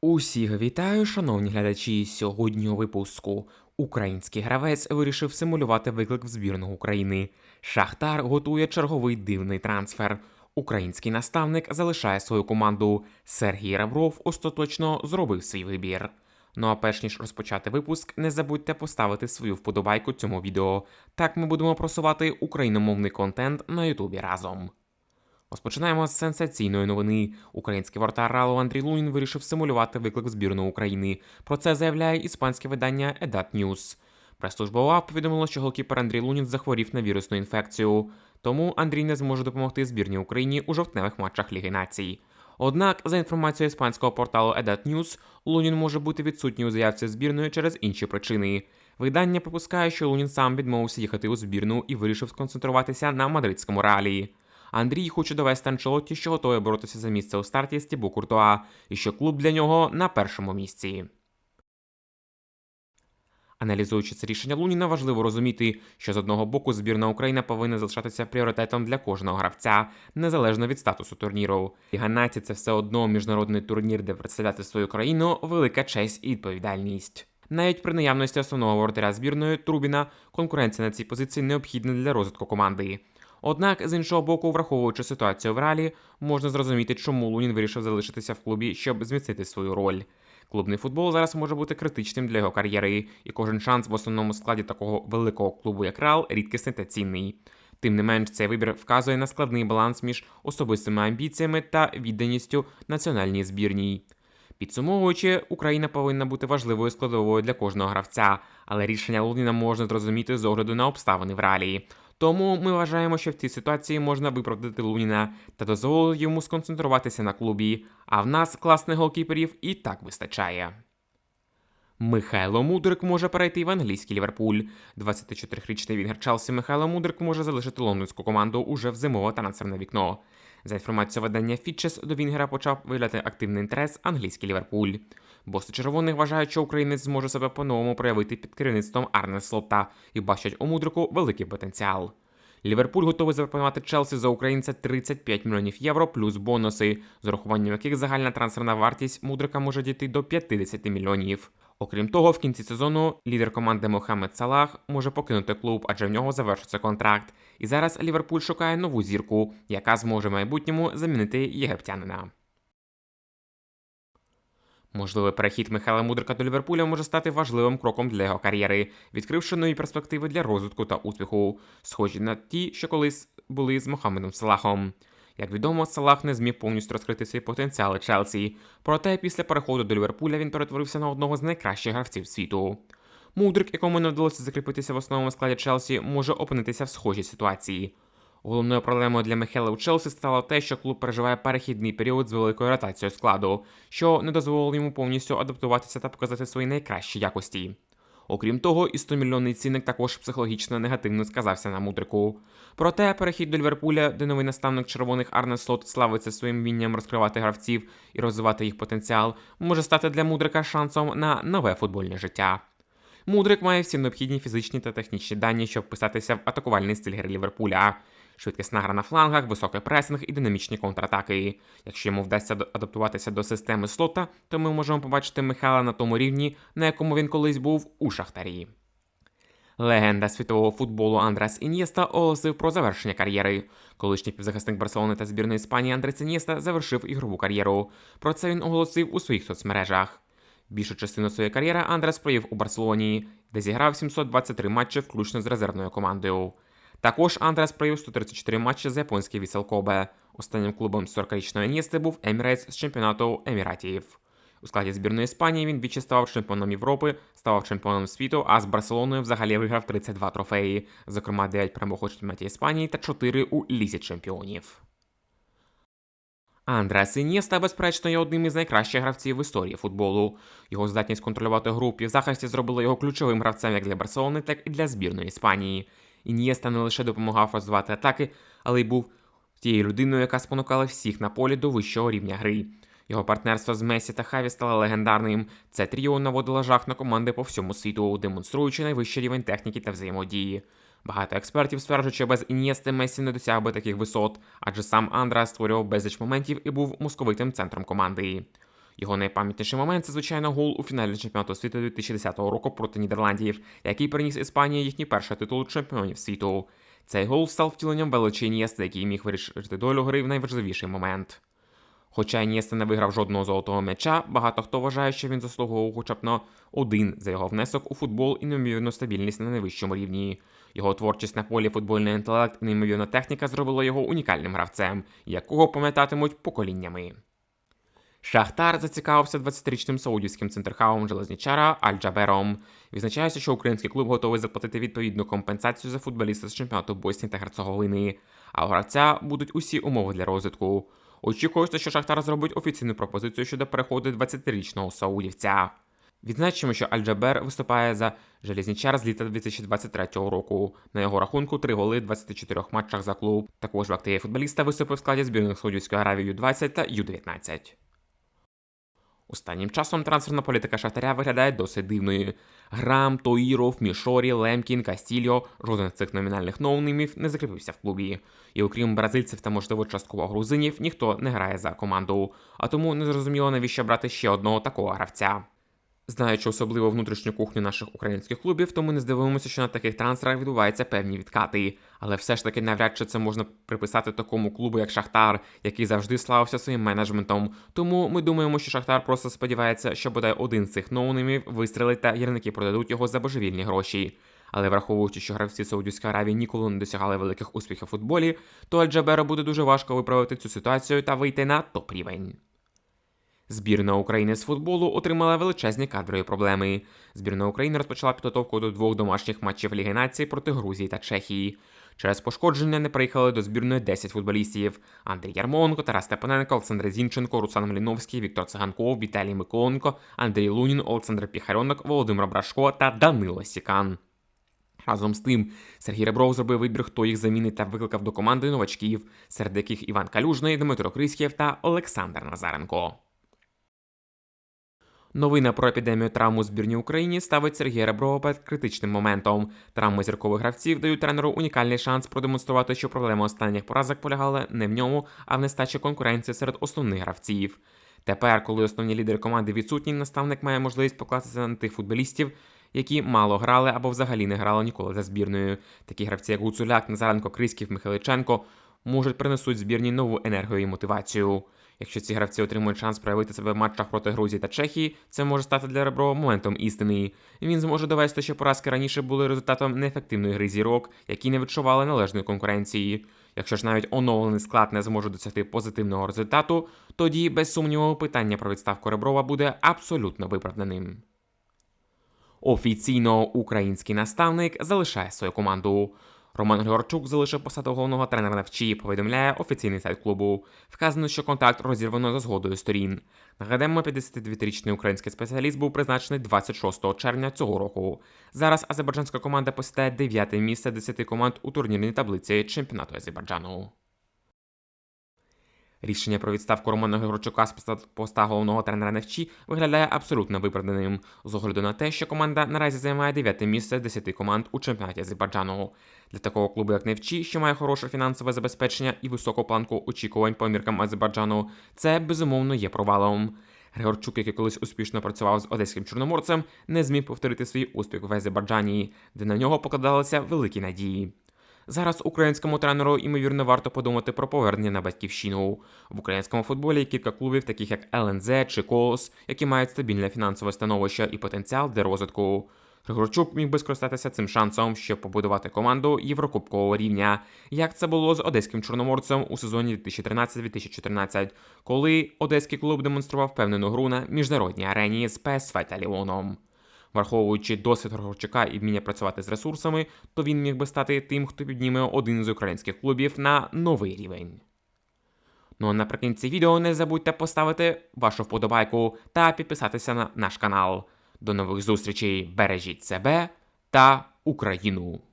Усіх вітаю, шановні глядачі. Сьогодні у випуску український гравець вирішив симулювати виклик в збірну України. Шахтар готує черговий дивний трансфер. Український наставник залишає свою команду. Сергій Ребров остаточно зробив свій вибір. Ну а перш ніж розпочати випуск, не забудьте поставити свою вподобайку цьому відео. Так ми будемо просувати україномовний контент на Ютубі разом. Розпочинаємо з сенсаційної новини. Український вратар Рало Андрій Лунін вирішив симулювати виклик в збірну України. Про це заявляє іспанське видання Edat News. Прес-служба УАП повідомила, що голкіпер Андрій Лунін захворів на вірусну інфекцію, тому Андрій не зможе допомогти збірній Україні у жовтневих матчах Ліги Націй. Однак, за інформацією іспанського порталу Edat News, Лунін може бути відсутній у заявці збірної через інші причини. Видання припускає, що Лунін сам відмовився їхати у збірну і вирішив сконцентруватися на мадридському реалії. Андрій хоче довести Анчелотті, що готовий боротися за місце у старті з Тібу Куртуа, і що клуб для нього на першому місці. Аналізуючи це рішення Луніна, важливо розуміти, що з одного боку збірна України повинна залишатися пріоритетом для кожного гравця, незалежно від статусу турніру. Ліга націй – це все одно міжнародний турнір, де представляти свою країну велика честь і відповідальність. Навіть при наявності основного воротаря збірної Трубіна конкуренція на цій позиції необхідна для розвитку команди. Однак, з іншого боку, враховуючи ситуацію в ралі, можна зрозуміти, чому Лунін вирішив залишитися в клубі, щоб зміцнити свою роль. Клубний футбол зараз може бути критичним для його кар'єри, і кожен шанс в основному складі такого великого клубу, як Реал, рідкісний та цінний. Тим не менш, цей вибір вказує на складний баланс між особистими амбіціями та відданістю національній збірній. Підсумовуючи, Україна повинна бути важливою складовою для кожного гравця, але рішення Луніна можна зрозуміти з огляду на обставини в ралії. Тому ми вважаємо, що в цій ситуації можна виправдати Луніна та дозволити йому сконцентруватися на клубі, а в нас класних голкіперів і так вистачає. Михайло Мудрик може перейти в англійський Ліверпуль. 24-річний вінгер Челсі Михайло Мудрик може залишити лондонську команду уже в зимове трансферне вікно. За інформацією видання Фітчес, до Вінгера почав виявляти активний інтерес англійський Ліверпуль. Боси червоних вважають, що українець зможе себе по-новому проявити під керівництвом Арне Слота і бачать у мудрику великий потенціал. Ліверпуль готовий запропонувати Челсі за українця 35 мільйонів євро плюс бонуси, з урахуванням яких загальна трансферна вартість мудрика може дійти до 50 мільйонів. Окрім того, в кінці сезону лідер команди Мохамед Салах може покинути клуб, адже в нього завершиться контракт. І зараз Ліверпуль шукає нову зірку, яка зможе в майбутньому замінити єгиптянина. Можливий перехід Михайла Мудрика до Ліверпуля може стати важливим кроком для його кар'єри, відкривши нові перспективи для розвитку та успіху, схожі на ті, що колись були з Мохамедом Салахом. Як відомо, Салах не зміг повністю розкрити свої потенціали Челсі, проте після переходу до Ліверпуля він перетворився на одного з найкращих гравців світу. Мудрик, якому не вдалося закріпитися в основному складі Челсі, може опинитися в схожій ситуації. Головною проблемою для Михайла у Челсі стало те, що клуб переживає перехідний період з великою ротацією складу, що не дозволило йому повністю адаптуватися та показати свої найкращі якості. Окрім того, і 100-мільйонний цінник також психологічно негативно сказався на мудрику. Проте перехід до Ліверпуля, де новий наставник червоних Арне Слот славиться своїм вмінням розкривати гравців і розвивати їх потенціал, може стати для мудрика шансом на нове футбольне життя. Мудрик має всі необхідні фізичні та технічні дані, щоб вписатися в атакувальний стиль гри Ліверпуля. Швидкісна гра на флангах, високий пресинг і динамічні контратаки. Якщо йому вдасться адаптуватися до системи слота, то ми можемо побачити Михайла на тому рівні, на якому він колись був у Шахтарі. Легенда світового футболу Андрес Ін'єста оголосив про завершення кар'єри. Колишній півзахисник Барселони та збірної Іспанії Андрес Ін'єста завершив ігрову кар'єру. Про це він оголосив у своїх соцмережах. Більшу частину своєї кар'єри Андрес провів у Барселоні, де зіграв 723 матчі, включно з резервною командою. Також Андрес провів 134 матчі за японський Вісел Кобе. Останнім клубом 40-річної Ін'єсти був Емірейтс з чемпіонату Еміратів. У складі збірної Іспанії він двічі ставав чемпіоном Європи, ставав чемпіоном світу, а з Барселоною взагалі виграв 32 трофеї, зокрема 9 перемог у чемпіонаті Іспанії та 4 у Лізі чемпіонів. Андрес Інєста, безперечно, є одним із найкращих гравців в історії футболу. Його здатність контролювати гру в захисті зробила його ключовим гравцем як для Барселони, так і для збірної Іспанії. Ін'єста не лише допомагав розвивати атаки, але й був тією людиною, яка спонукала всіх на полі до вищого рівня гри. Його партнерство з Месі та Хаві стало легендарним. Це тріо наводило жах на команди по всьому світу, демонструючи найвищий рівень техніки та взаємодії. Багато експертів стверджують, що без Ін'єсти Месі не досяг би таких висот, адже сам Андра створював безліч моментів і був московитим центром команди. Його найпам'ятніший момент це звичайно гол у фіналі чемпіонату світу 2010 року проти Нідерландів, який приніс Іспанії їхній перший титул чемпіонів світу. Цей гол став втіленням величі Ін'єсти, який міг вирішити долю гри в найважливіший момент. Хоча Ін'єста не виграв жодного золотого м'яча, багато хто вважає, що він заслуговував хоча б на один за його внесок у футбол і неймовірну стабільність на найвищому рівні. Його творчість на полі, футбольний інтелект і неймовірна техніка зробила його унікальним гравцем, якого пам'ятатимуть поколіннями. Шахтар зацікавився 20-річним саудівським центрхавом Железнічара Аль-Джабером. Відзначається, що український клуб готовий заплатити відповідну компенсацію за футболіста з чемпіонату Боснії та Герцеговини. А у гравця будуть усі умови для розвитку. Очікується, що Шахтар зробить офіційну пропозицію щодо переходу 20-річного саудівця. Відзначимо, що Аль-Джабер виступає за Железнічар з літа 2023 року. На його рахунку 3 голи в 24 матчах за клуб. Також в активі футболіста виступив в складі збірних Саудівської Аравії Ю-20 та Ю-19. Останнім часом трансферна політика Шахтаря виглядає досить дивною. Грам, Тоїров, Мішорі, Лемкін, Кастільо, жоден з цих номінальних ноунеймів не закріпився в клубі. І окрім бразильців та, можливо, частково грузинів, ніхто не грає за команду. А тому не зрозуміло, навіщо брати ще одного такого гравця. Знаючи особливо внутрішню кухню наших українських клубів, тому не здивуємося, що на таких трансферах відбуваються певні відкати. Але все ж таки навряд чи це можна приписати такому клубу, як Шахтар, який завжди славився своїм менеджментом. Тому ми думаємо, що Шахтар просто сподівається, що бодай один з цих ноунеймів вистрелить та гірники продадуть його за божевільні гроші. Але враховуючи, що гравці Саудівської Аравії ніколи не досягали великих успіхів у футболі, то Аль-Джаберу буде дуже важко виправити цю ситуацію та вийти на топ-рівень. Збірна України з футболу отримала величезні кадрові проблеми. Збірна України розпочала підготовку до двох домашніх матчів Ліги нації проти Грузії та Чехії. Через пошкодження не приїхали до збірної 10 футболістів: Андрій Ярмоленко, Тарас Степаненко, Олександр Зінченко, Руслан Маліновський, Віктор Циганков, Віталій Миколенко, Андрій Лунін, Олександр Піхарьонок, Володимир Брашко та Данило Сікан. Разом з тим, Сергій Ребров зробив вибір, хто їх замінить та викликав до команди новачків, серед яких Іван Калюжний, Дмитро Крисків та Олександр Назаренко. Новина про епідемію травм у збірній Україні ставить Сергія Реброва перед критичним моментом. Травми зіркових гравців дають тренеру унікальний шанс продемонструвати, що проблема останніх поразок полягала не в ньому, а в нестачі конкуренції серед основних гравців. Тепер, коли основні лідери команди відсутні, наставник має можливість покластися на тих футболістів, які мало грали або взагалі не грали ніколи за збірною. Такі гравці, як Гуцуляк, Назаренко, Криськів, Михайличенко, можуть принесуть збірні нову енергію і мотивацію. Якщо ці гравці отримують шанс проявити себе в матчах проти Грузії та Чехії, це може стати для Реброва моментом істини. Він зможе довести, що поразки раніше були результатом неефективної гри зірок, які не відчували належної конкуренції. Якщо ж навіть оновлений склад не зможе досягти позитивного результату, тоді без сумніву питання про відставку Реброва буде абсолютно виправданим. Офіційно український наставник залишає свою команду. Роман Григорчук залишив посаду головного тренера навчі, повідомляє офіційний сайт клубу. Вказано, що контакт розірвано за згодою сторін. Нагадаємо, 52-річний український спеціаліст був призначений 26 червня цього року. Зараз азербайджанська команда посідає 9 місце 10 команд у турнірній таблиці чемпіонату Азербайджану. Рішення про відставку Романа Григорчука з поста головного тренера Невчі виглядає абсолютно виправданим, з огляду на те, що команда наразі займає 9 місце з 10 команд у чемпіонаті Азербайджану. Для такого клубу, як Невчі, що має хороше фінансове забезпечення і високу планку очікувань по міркам Азербайджану, це безумовно є провалом. Григорчук, який колись успішно працював з одеським чорноморцем, не зміг повторити свій успіх в Азербайджані, де на нього покладалися великі надії. Зараз українському тренеру ймовірно варто подумати про повернення на батьківщину. В українському футболі кілька клубів, таких як ЛНЗ чи Колос, які мають стабільне фінансове становище і потенціал для розвитку. Григорчук міг би скористатися цим шансом, щоб побудувати команду єврокубкового рівня, як це було з одеським чорноморцем у сезоні 2013-2014, коли одеський клуб демонстрував впевнену гру на міжнародній арені з ПСВ та Ліоном. Враховуючи досвід Григорчука і вміння працювати з ресурсами, то він міг би стати тим, хто підніме один з українських клубів на новий рівень. Ну а наприкінці відео не забудьте поставити вашу вподобайку та підписатися на наш канал. До нових зустрічей! Бережіть себе та Україну!